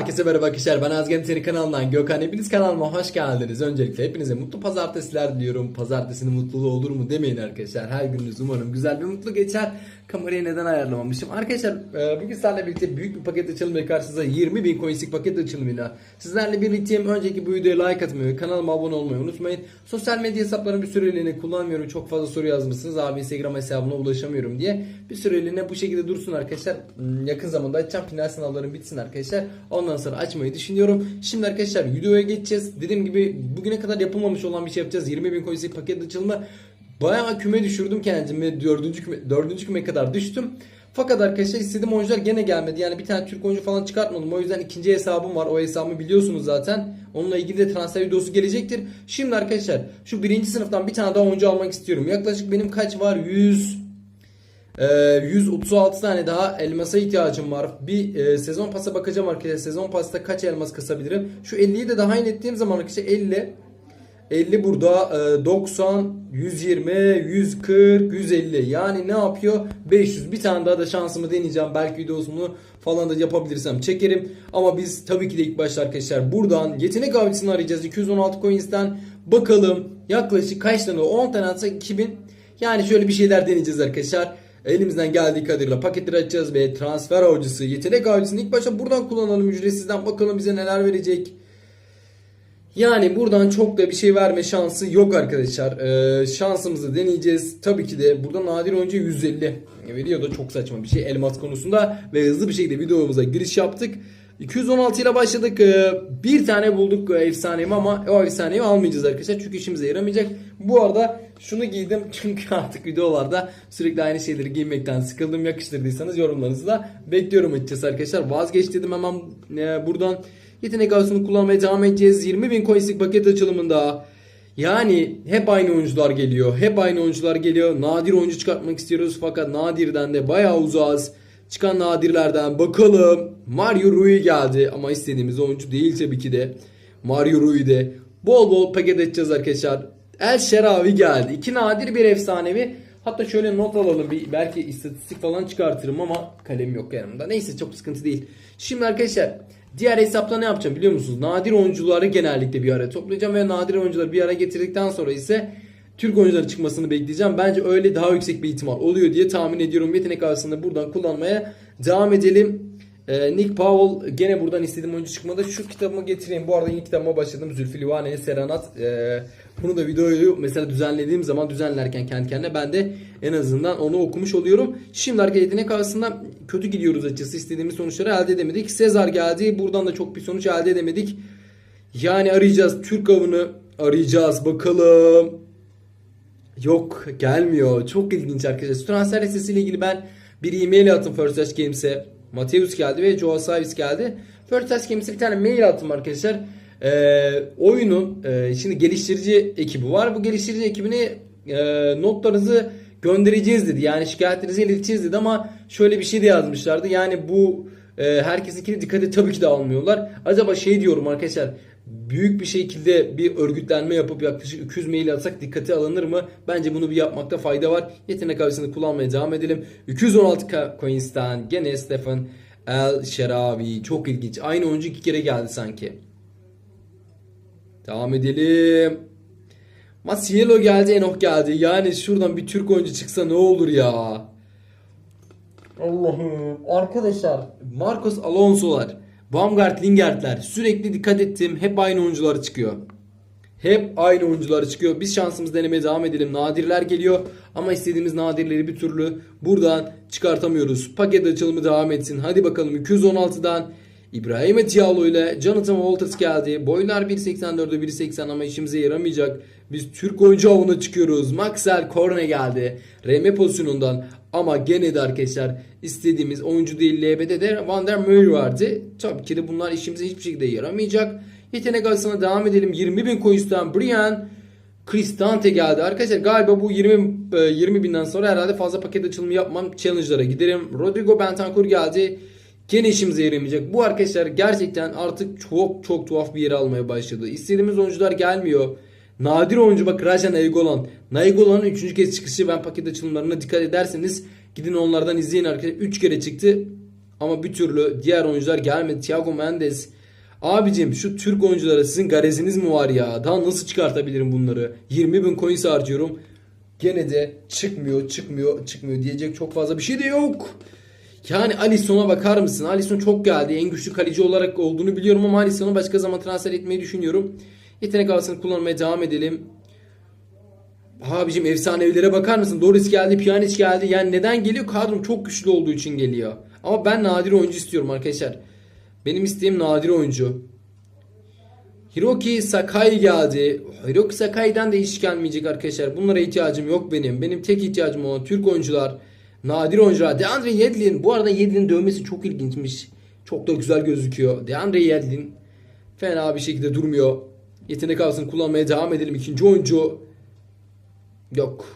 Herkese merhaba arkadaşlar ben Azgem Seni kanalından Gökhan hepiniz kanalıma hoş geldiniz. Öncelikle hepinize mutlu pazartesiler diliyorum. Pazartesinin mutluluğu olur mu demeyin arkadaşlar. Her gününüz umarım güzel ve mutlu geçer. Kamerayı neden ayarlamamışım? Arkadaşlar e, bugün sizlerle birlikte büyük bir paket açılımı karşınıza 20 bin coinslik paket açılımıyla sizlerle birlikteyim. Önceki bu videoya like atmayı, kanalıma abone olmayı unutmayın. Sosyal medya hesaplarını bir süreliğine kullanmıyorum. Çok fazla soru yazmışsınız. Abi Instagram hesabına ulaşamıyorum diye. Bir süreliğine bu şekilde dursun arkadaşlar. Hmm, Yakın zamanda açacağım. Final sınavlarım bitsin arkadaşlar. Ondan sonra açmayı düşünüyorum. Şimdi arkadaşlar videoya geçeceğiz. Dediğim gibi bugüne kadar yapılmamış olan bir şey yapacağız. 20 bin coinslik paket açılımı. Bayağı küme düşürdüm kendimi. Dördüncü küme, dördüncü küme kadar düştüm. Fakat arkadaşlar istediğim oyuncular gene gelmedi. Yani bir tane Türk oyuncu falan çıkartmadım. O yüzden ikinci hesabım var. O hesabımı biliyorsunuz zaten. Onunla ilgili de transfer videosu gelecektir. Şimdi arkadaşlar şu birinci sınıftan bir tane daha oyuncu almak istiyorum. Yaklaşık benim kaç var? 100 ee, 136 tane daha elmasa ihtiyacım var. Bir e, sezon pasa bakacağım arkadaşlar. Sezon pasta kaç elmas kasabilirim? Şu 50'yi de daha ettiğim zaman arkadaşlar 50 50 burada e, 90 120 140 150 yani ne yapıyor? 500 bir tane daha da şansımı deneyeceğim. Belki videosunu falan da yapabilirsem çekerim. Ama biz tabii ki de ilk başta arkadaşlar buradan yetenek avcısını arayacağız. 216 coins'ten. Bakalım yaklaşık kaç tane? 10 tane atsak 2000 yani şöyle bir şeyler deneyeceğiz arkadaşlar Elimizden geldiği kadarıyla paketleri açacağız ve transfer avcısı, yetenek avcısını ilk başta buradan kullanalım ücretsizden bakalım bize neler verecek. Yani buradan çok da bir şey verme şansı yok arkadaşlar. Ee, şansımızı deneyeceğiz. Tabii ki de burada nadir oyuncu 150 veriyor da çok saçma bir şey elmas konusunda. Ve hızlı bir şekilde videomuza giriş yaptık. 216 ile başladık. Ee, bir tane bulduk efsanemi ama o efsaneyi almayacağız arkadaşlar. Çünkü işimize yaramayacak. Bu arada şunu giydim çünkü artık videolarda sürekli aynı şeyleri giymekten sıkıldım. Yakıştırdıysanız yorumlarınızı da bekliyorum açıkçası arkadaşlar. Vazgeç dedim hemen e, buradan yetenek avcısını kullanmaya devam edeceğiz. 20 bin coinslik paket açılımında. Yani hep aynı oyuncular geliyor. Hep aynı oyuncular geliyor. Nadir oyuncu çıkartmak istiyoruz fakat nadirden de bayağı uzağız. Çıkan nadirlerden bakalım. Mario Rui geldi ama istediğimiz oyuncu değil tabii ki de. Mario Rui de bol bol paket edeceğiz arkadaşlar. El Şeravi geldi. İki nadir bir efsanevi. Hatta şöyle not alalım. Bir, belki istatistik falan çıkartırım ama kalem yok yanımda. Neyse çok sıkıntı değil. Şimdi arkadaşlar diğer hesapta ne yapacağım biliyor musunuz? Nadir oyuncuları genellikle bir araya toplayacağım ve nadir oyuncuları bir araya getirdikten sonra ise Türk oyuncuların çıkmasını bekleyeceğim. Bence öyle daha yüksek bir ihtimal oluyor diye tahmin ediyorum. Yetenek arasında buradan kullanmaya devam edelim. Ee, Nick Powell gene buradan istediğim oyuncu çıkmadı. Şu kitabımı getireyim. Bu arada yeni kitabıma başladım. Zülfü Livaneli Serenat. Ee, bunu da videoyu mesela düzenlediğim zaman düzenlerken kendi kendine ben de en azından onu okumuş oluyorum. Şimdi arkadaşlar yetenek arasında kötü gidiyoruz açıkçası. İstediğimiz sonuçları elde edemedik. Sezar geldi. Buradan da çok bir sonuç elde edemedik. Yani arayacağız. Türk avını arayacağız. Bakalım. Yok gelmiyor. Çok ilginç arkadaşlar. Transfer listesiyle ilgili ben bir e-mail attım First Touch Games'e. Mateus geldi ve Joe Savis geldi. First Touch Games'e bir tane mail attım arkadaşlar. Ee, oyunun e, şimdi geliştirici ekibi var. Bu geliştirici ekibine e, notlarınızı göndereceğiz dedi. Yani şikayetlerinizi ileteceğiz dedi ama şöyle bir şey de yazmışlardı. Yani bu e, herkesinkini dikkate tabii ki de almıyorlar. Acaba şey diyorum arkadaşlar büyük bir şekilde bir örgütlenme yapıp yaklaşık 200 mail atsak dikkate alınır mı? Bence bunu bir yapmakta fayda var. Yetenek avcısını kullanmaya devam edelim. 216 coins'ten gene Stefan El Şeravi. Çok ilginç. Aynı oyuncu iki kere geldi sanki. Devam edelim. Masielo geldi, Enoch geldi. Yani şuradan bir Türk oyuncu çıksa ne olur ya. Allah'ım. Arkadaşlar Marcos Alonso'lar, Baumgart Lingert'ler sürekli dikkat ettim. Hep aynı oyuncular çıkıyor. Hep aynı oyuncular çıkıyor. Biz şansımız denemeye devam edelim. Nadirler geliyor ama istediğimiz nadirleri bir türlü buradan çıkartamıyoruz. Paket açılımı devam etsin. Hadi bakalım 216'dan İbrahim Etialo ile Jonathan Walters geldi. Boylar 1.84'e 1.80 ama işimize yaramayacak. Biz Türk oyuncu avına çıkıyoruz. Maxel Korne geldi. RM pozisyonundan ama gene de arkadaşlar istediğimiz oyuncu değil LB'de de Van der Meer vardı. Tabii ki de bunlar işimize hiçbir şekilde yaramayacak. Yetenek arasına devam edelim. 20 bin coins'ten Brian Cristante geldi. Arkadaşlar galiba bu 20 e, 20 binden sonra herhalde fazla paket açılımı yapmam. Challenge'lara giderim. Rodrigo Bentancur geldi. Gene işimize yaramayacak. Bu arkadaşlar gerçekten artık çok çok tuhaf bir yere almaya başladı. İstediğimiz oyuncular gelmiyor. Nadir oyuncu bak Raja Nainggolan. Nainggolan'ın 3. kez çıkışı ben paket açılımlarına dikkat ederseniz gidin onlardan izleyin arkadaşlar. 3 kere çıktı. Ama bir türlü diğer oyuncular gelmedi. Thiago Mendes. Abicim şu Türk oyunculara sizin gareziniz mi var ya? Daha nasıl çıkartabilirim bunları? 20 bin coins harcıyorum. Gene de çıkmıyor, çıkmıyor, çıkmıyor diyecek çok fazla bir şey de yok. Yani Alisson'a bakar mısın? Alisson çok geldi. En güçlü kaleci olarak olduğunu biliyorum ama Alisson'u başka zaman transfer etmeyi düşünüyorum. Yetenek havasını kullanmaya devam edelim. Abicim efsanevlere bakar mısın? Doris geldi, Pjanic geldi. Yani neden geliyor? Kadrom çok güçlü olduğu için geliyor. Ama ben nadir oyuncu istiyorum arkadaşlar. Benim isteğim nadir oyuncu. Hiroki Sakai geldi. Hiroki Sakai'den de hiç gelmeyecek arkadaşlar. Bunlara ihtiyacım yok benim. Benim tek ihtiyacım olan Türk oyuncular. Nadir oyuncular. Deandre Yedlin. Bu arada Yedlin'in dövmesi çok ilginçmiş. Çok da güzel gözüküyor. Deandre Yedlin. Fena bir şekilde durmuyor. Yetenek havasını kullanmaya devam edelim. İkinci oyuncu. Yok.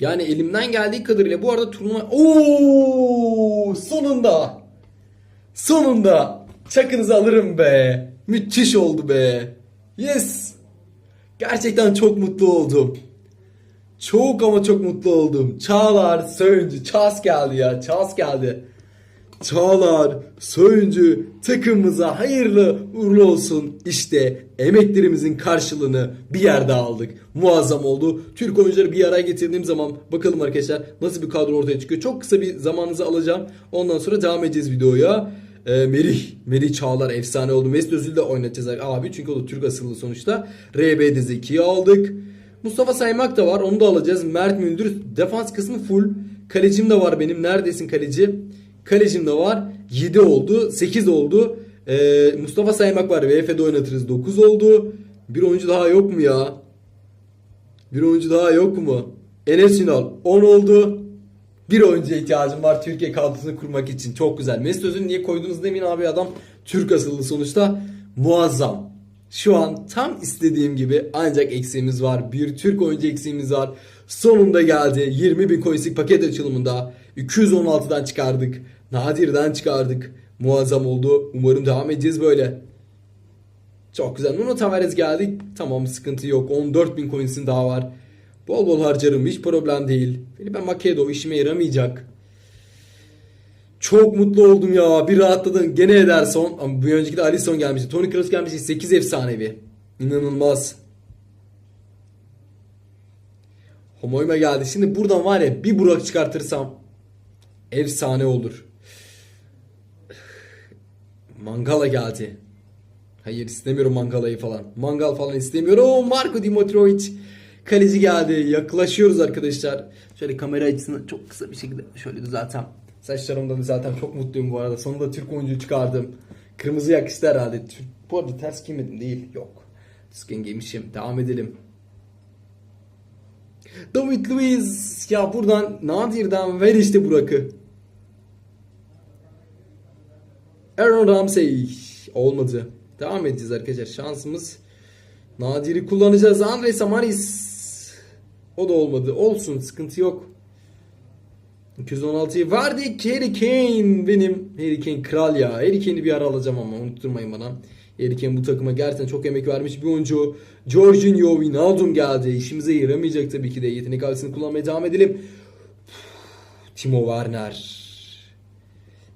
Yani elimden geldiği kadarıyla bu arada turnuva... Oo, sonunda. Sonunda. Çakınızı alırım be. Müthiş oldu be. Yes. Gerçekten çok mutlu oldum. Çok ama çok mutlu oldum. Çağlar, Söyüncü, Çağız geldi ya. Çağız geldi. Çağlar, Söyüncü takımımıza hayırlı uğurlu olsun. İşte emeklerimizin karşılığını bir yerde aldık. Muazzam oldu. Türk oyuncuları bir araya getirdiğim zaman bakalım arkadaşlar nasıl bir kadro ortaya çıkıyor. Çok kısa bir zamanınızı alacağım. Ondan sonra devam edeceğiz videoya. Ee, Merih, Merih Çağlar efsane oldu. Mesut Özil de oynatacağız abi çünkü o da Türk asıllı sonuçta. RB'de Zeki'yi aldık. Mustafa Saymak da var onu da alacağız. Mert Müldür defans kısmı full. Kalecim de var benim. Neredesin kaleci? Kalecim de var. 7 oldu. 8 oldu. Ee, Mustafa Saymak var. VF'de oynatırız. 9 oldu. Bir oyuncu daha yok mu ya? Bir oyuncu daha yok mu? Enes Ünal 10 oldu. Bir oyuncuya ihtiyacım var Türkiye kadrosunu kurmak için. Çok güzel. Mesut Özil niye koydunuz demin abi adam Türk asıllı sonuçta. Muazzam. Şu an tam istediğim gibi ancak eksiğimiz var. Bir Türk oyuncu eksiğimiz var. Sonunda geldi. 20 bin coinslik paket açılımında 216'dan çıkardık. Nadir'den çıkardık. Muazzam oldu. Umarım devam edeceğiz böyle. Çok güzel. Nuno Tavares geldi. Tamam sıkıntı yok. 14 bin coins'in daha var. Bol bol harcarım. Hiç problem değil. Felipe Makedo işime yaramayacak. Çok mutlu oldum ya. Bir rahatladım. Gene Ederson. Ama bir önceki de Alisson gelmişti. Toni Kroos gelmişti. 8 efsanevi. İnanılmaz. Homoyma geldi. Şimdi buradan var ya bir Burak çıkartırsam efsane olur. Mangala geldi. Hayır istemiyorum Mangala'yı falan. Mangal falan istemiyorum. Oo, Marko Dimitrovic kaleci geldi. Yaklaşıyoruz arkadaşlar. Şöyle kamera açısını çok kısa bir şekilde şöyle düzeltsem. Saçlarımdan zaten çok mutluyum bu arada. Sonunda Türk oyuncu çıkardım. Kırmızı yakıştı herhalde. Türk, bu arada ters giymedim değil. Yok. Düzgün giymişim. Devam edelim. David Luiz. Ya buradan Nadir'den ver işte Burak'ı. Aaron Ramsey. Olmadı. Devam edeceğiz arkadaşlar. Şansımız Nadir'i kullanacağız. Andre Samaris. O da olmadı. Olsun. Sıkıntı yok. 216'yı verdik. Harry Kane benim. Harry Kane kral ya. Harry Kane'i bir ara alacağım ama unutturmayın bana. Harry Kane bu takıma gerçekten çok emek vermiş bir oyuncu. Jorginho Wijnaldum geldi. İşimize yaramayacak tabii ki de. Yetenek avcısını kullanmaya devam edelim. Timo Werner.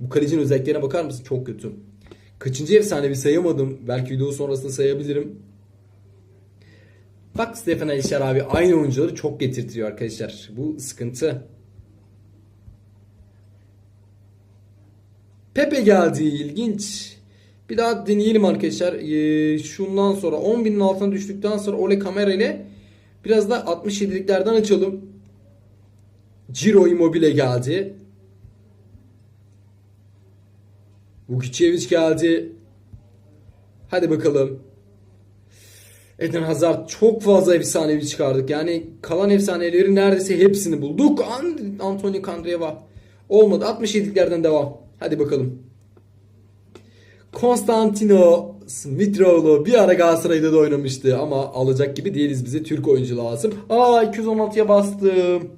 Bu kalecinin özelliklerine bakar mısın? Çok kötü. Kaçıncı efsanevi sayamadım. Belki video sonrasında sayabilirim. Bak Stefan Alişer abi aynı oyuncuları çok getirtiyor arkadaşlar. Bu sıkıntı. Pepe geldi ilginç. Bir daha deneyelim arkadaşlar. Ee, şundan sonra 10.000'in altına düştükten sonra Ole kamera ile biraz da 67'liklerden açalım. Ciro Immobile geldi. Vukicevic geldi. Hadi bakalım. Eden Hazard çok fazla efsanevi çıkardık. Yani kalan efsaneleri neredeyse hepsini bulduk. An Antonio Candreva. Olmadı. 67'liklerden devam. Hadi bakalım. Konstantino Mitroğlu bir ara Galatasaray'da da oynamıştı ama alacak gibi değiliz bize Türk oyuncu lazım. Aa 216'ya bastım.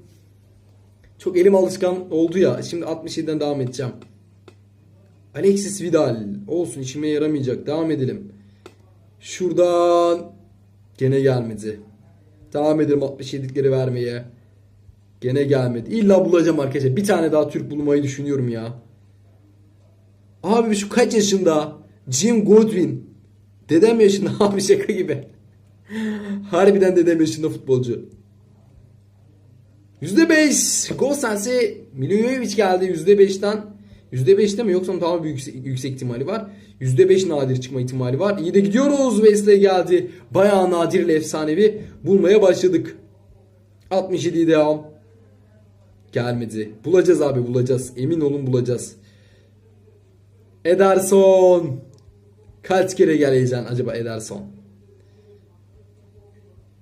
Çok elim alışkan oldu ya. Şimdi 67'den devam edeceğim. Alexis Vidal. Olsun işime yaramayacak. Devam edelim. Şuradan gene gelmedi. Devam edelim 67'leri vermeye. Gene gelmedi. İlla bulacağım arkadaşlar. Bir tane daha Türk bulmayı düşünüyorum ya. Abi şu kaç yaşında? Jim Godwin. Dedem yaşında abi şaka gibi. Harbiden dedem yaşında futbolcu. %5 gol sensi Miljojevic geldi %5'ten. %5'te mi yoksa daha büyük yüksek ihtimali var. %5 nadir çıkma ihtimali var. İyi de gidiyoruz. Wesley geldi. Bayağı nadir ile efsanevi bulmaya başladık. 67 devam. Gelmedi. Bulacağız abi bulacağız. Emin olun bulacağız. Ederson. Kaç kere geleceksin acaba Ederson?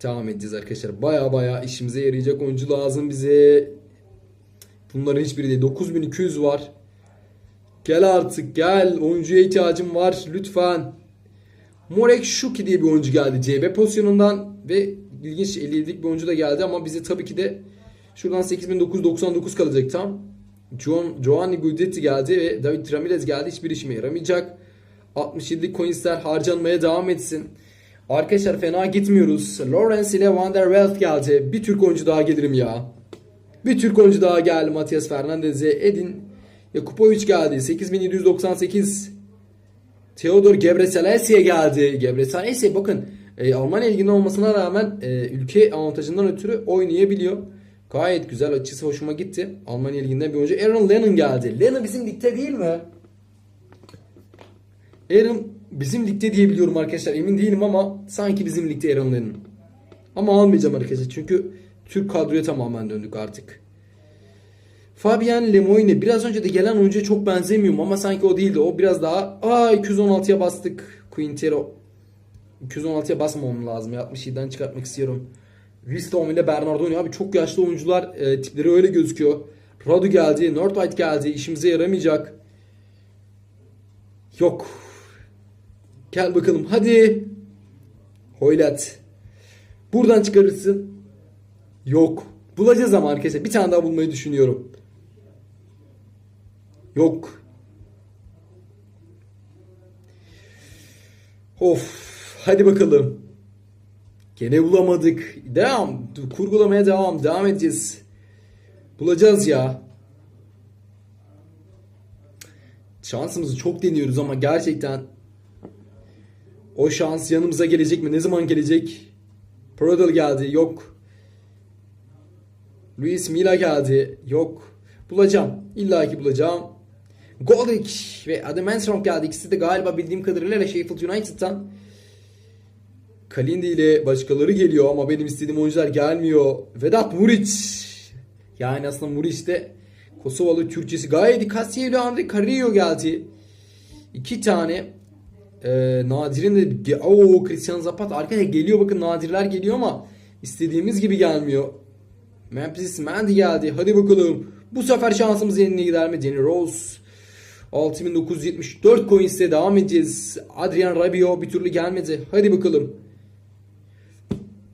Devam edeceğiz arkadaşlar. Baya baya işimize yarayacak oyuncu lazım bize. Bunların hiçbiri değil. 9200 var. Gel artık gel. Oyuncuya ihtiyacım var. Lütfen. Morek Şuki diye bir oyuncu geldi CB pozisyonundan ve ilginç 57'lik bir oyuncu da geldi ama bize tabii ki de şuradan 8999 kalacak tam. John, Giovanni Guidetti geldi ve David Ramirez geldi. Hiçbir işime yaramayacak. 67'lik coinsler harcanmaya devam etsin. Arkadaşlar fena gitmiyoruz. Lawrence ile Van der Welt geldi. Bir Türk oyuncu daha gelirim ya. Bir Türk oyuncu daha geldi. Matias Fernandez'e. Edin Yakupovic geldi. 8798. Theodor Gebreselassie geldi. Gebreselassie bakın e, Almanya ilgili olmasına rağmen e, ülke avantajından ötürü oynayabiliyor. Gayet güzel açısı hoşuma gitti. Almanya liginden bir oyuncu. Aaron Lennon geldi. Lennon bizim ligde değil mi? Aaron bizim ligde diye biliyorum arkadaşlar. Emin değilim ama sanki bizim ligde Aaron Lennon. Ama almayacağım arkadaşlar. Çünkü Türk kadroya tamamen döndük artık. Fabian Lemoyne biraz önce de gelen oyuncuya çok benzemiyorum ama sanki o değildi. O biraz daha aa 216'ya bastık. Quintero 216'ya basmamam lazım. 67'den çıkartmak istiyorum. Wisdom ile Bernardo oynuyor. Abi çok yaşlı oyuncular e, tipleri öyle gözüküyor. Radu geldi. Northwhite geldi. İşimize yaramayacak. Yok. Gel bakalım. Hadi. Hoylat. Buradan çıkarırsın. Yok. Bulacağız ama arkadaşlar. Bir tane daha bulmayı düşünüyorum. Yok. Of. Hadi bakalım. Gene bulamadık. Devam. Kurgulamaya devam. Devam edeceğiz. Bulacağız ya. Şansımızı çok deniyoruz ama gerçekten o şans yanımıza gelecek mi? Ne zaman gelecek? Prodal geldi. Yok. Luis Mila geldi. Yok. Bulacağım. İlla ki bulacağım. Goldic ve Adam Enstrom geldi. İkisi de galiba bildiğim kadarıyla Sheffield United'tan. Kalindi ile başkaları geliyor ama benim istediğim oyuncular gelmiyor. Vedat Muriç. Yani aslında Muriç de Kosovalı Türkçesi gayet dikkatli ile Andre Carrillo geldi. İki tane e, Nadir'in de o Christian Zapata arkaya geliyor bakın Nadirler geliyor ama istediğimiz gibi gelmiyor. Memphis Mandy geldi. Hadi bakalım. Bu sefer şansımız yerine gider mi? Danny Rose 6974 coins'te devam edeceğiz. Adrian Rabiot bir türlü gelmedi. Hadi bakalım.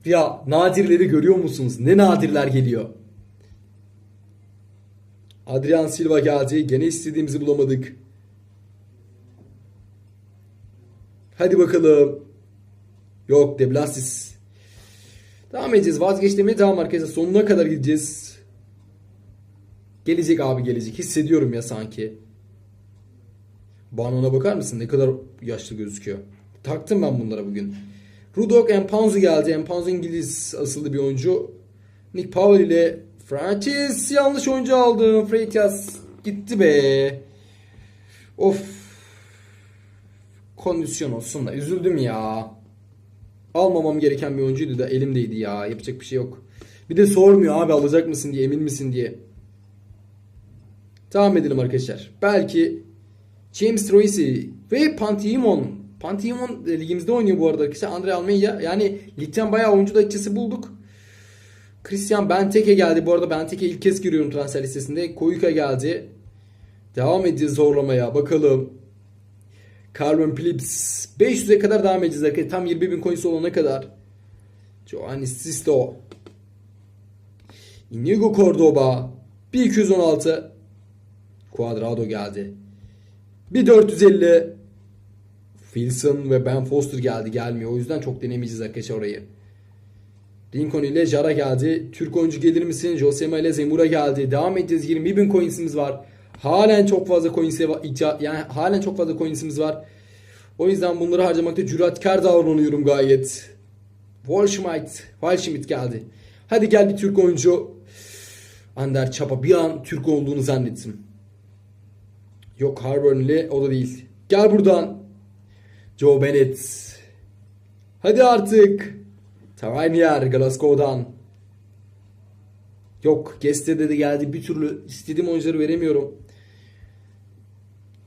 Ya nadirleri görüyor musunuz? Ne nadirler geliyor. Adrian Silva geldi. Gene istediğimizi bulamadık. Hadi bakalım. Yok De Blasis. Devam edeceğiz. Vazgeçmeye devam arkadaşlar. Sonuna kadar gideceğiz. Gelecek abi gelecek. Hissediyorum ya sanki. Banona bakar mısın? Ne kadar yaşlı gözüküyor. Taktım ben bunlara bugün. Rudok Empanzu geldi. Empanzu İngiliz asıllı bir oyuncu. Nick Powell ile Francis yanlış oyuncu aldım. Freitas gitti be. Of. Kondisyon olsun da üzüldüm ya. Almamam gereken bir oyuncuydu da elimdeydi ya. Yapacak bir şey yok. Bir de sormuyor abi alacak mısın diye emin misin diye. Devam edelim arkadaşlar. Belki James Troisi ve Pantiimon. Pantiimon ligimizde oynuyor bu arada arkadaşlar. Andre Almeida. Yani ligden bayağı oyuncu da açısı bulduk. Christian Benteke geldi. Bu arada Benteke ilk kez giriyorum transfer listesinde. Koyuka geldi. Devam edeceğiz zorlamaya. Bakalım. Carmen Phillips. 500'e kadar devam edeceğiz. Tam 20 bin coins olana kadar. Giovanni Sisto. Inigo Cordoba. 1216. Cuadrado geldi. Bir 450 Wilson ve Ben Foster geldi gelmiyor. O yüzden çok denemeyeceğiz arkadaşlar orayı. Lincoln ile Jara geldi. Türk oyuncu gelir misin? Josema ile Zemura geldi. Devam edeceğiz. 20 bin coinsimiz var. Halen çok fazla coins'e yani halen çok fazla coinsimiz var. O yüzden bunları harcamakta cüretkar davranıyorum gayet. Wallschmidt, Wallschmidt geldi. Hadi gel bir Türk oyuncu. Ander Çapa bir an Türk olduğunu zannettim. Yok Harburnley o da değil. Gel buradan. Joe Bennett. Hadi artık. Tavernier Glasgow'dan. Yok Geste'de de geldi. Bir türlü istediğim oyuncuları veremiyorum.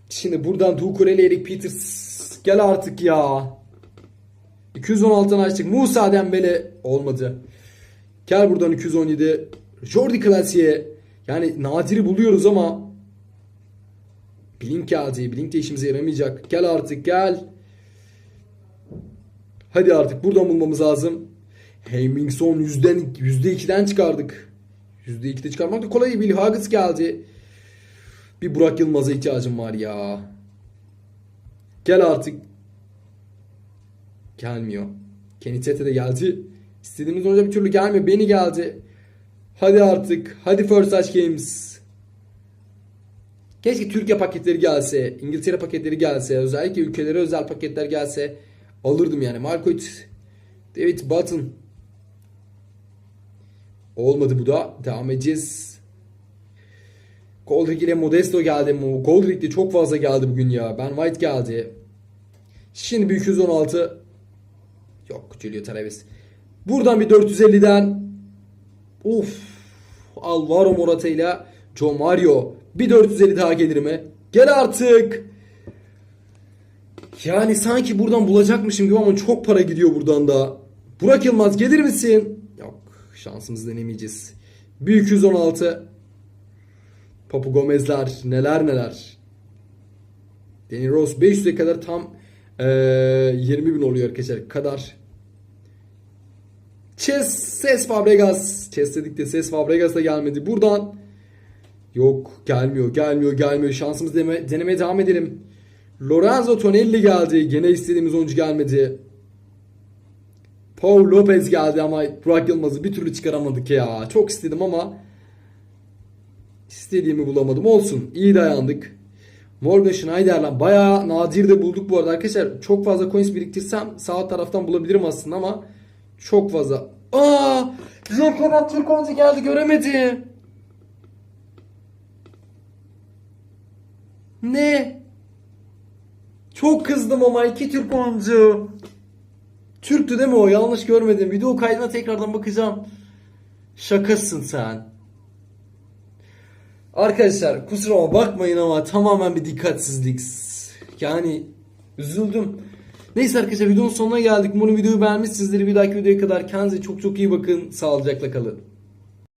Şimdi buradan Dukureli Eric Peters. Gel artık ya. 216'dan açtık. Musa Dembele olmadı. Gel buradan 217. Jordi Klasi'ye. Yani nadiri buluyoruz ama Blink geldi. Blink de işimize yaramayacak. Gel artık gel. Hadi artık buradan bulmamız lazım. Hemmingson yüzden yüzde ikiden çıkardık. Yüzde ikide çıkarmak da kolay değil. Huggins geldi. Bir Burak Yılmaz'a ihtiyacım var ya. Gel artık. Gelmiyor. Kenny Tete de geldi. İstediğimiz oyuncu bir türlü gelmiyor. Beni geldi. Hadi artık. Hadi First Touch Games. Keşke Türkiye paketleri gelse, İngiltere paketleri gelse, özellikle ülkelere özel paketler gelse alırdım yani. Marcoit, David Button. Olmadı bu da. Devam edeceğiz. Goldrick ile Modesto geldi. Goldrick de çok fazla geldi bugün ya. Ben White geldi. Şimdi bir 216. Yok Julio Taraves. Buradan bir 450'den. Uf. Alvaro Morata ile Joe Mario. Bir 450 daha gelir mi? Gel artık. Yani sanki buradan bulacakmışım gibi ama çok para gidiyor buradan da. Burak Yılmaz gelir misin? Yok şansımızı denemeyeceğiz. Bir 216. Papu Gomez'ler neler neler. Danny Rose 500'e kadar tam eee 20 bin oluyor arkadaşlar. Kadar. Chess, Ses Fabregas. Chess dedik de Ses Fabregas da gelmedi. Buradan Yok gelmiyor gelmiyor gelmiyor. Şansımız deme, denemeye devam edelim. Lorenzo Tonelli geldi. Gene istediğimiz oyuncu gelmedi. Paul Lopez geldi ama Burak Yılmaz'ı bir türlü çıkaramadık ya. Çok istedim ama istediğimi bulamadım. Olsun. iyi dayandık. Morgan Schneider'la bayağı nadir de bulduk bu arada arkadaşlar. Çok fazla coins biriktirsem sağ taraftan bulabilirim aslında ama çok fazla. Aa! Jean Türk oyuncu geldi göremedi. Ne? Çok kızdım ama iki Türk oyuncu. Türktü değil mi o? Yanlış görmedim. Video kaydına tekrardan bakacağım. Şakasın sen. Arkadaşlar kusuruma bakmayın ama tamamen bir dikkatsizlik. Yani üzüldüm. Neyse arkadaşlar videonun sonuna geldik. Umarım videoyu beğenmişsinizdir. Bir dahaki videoya kadar kendinize çok çok iyi bakın. Sağlıcakla kalın.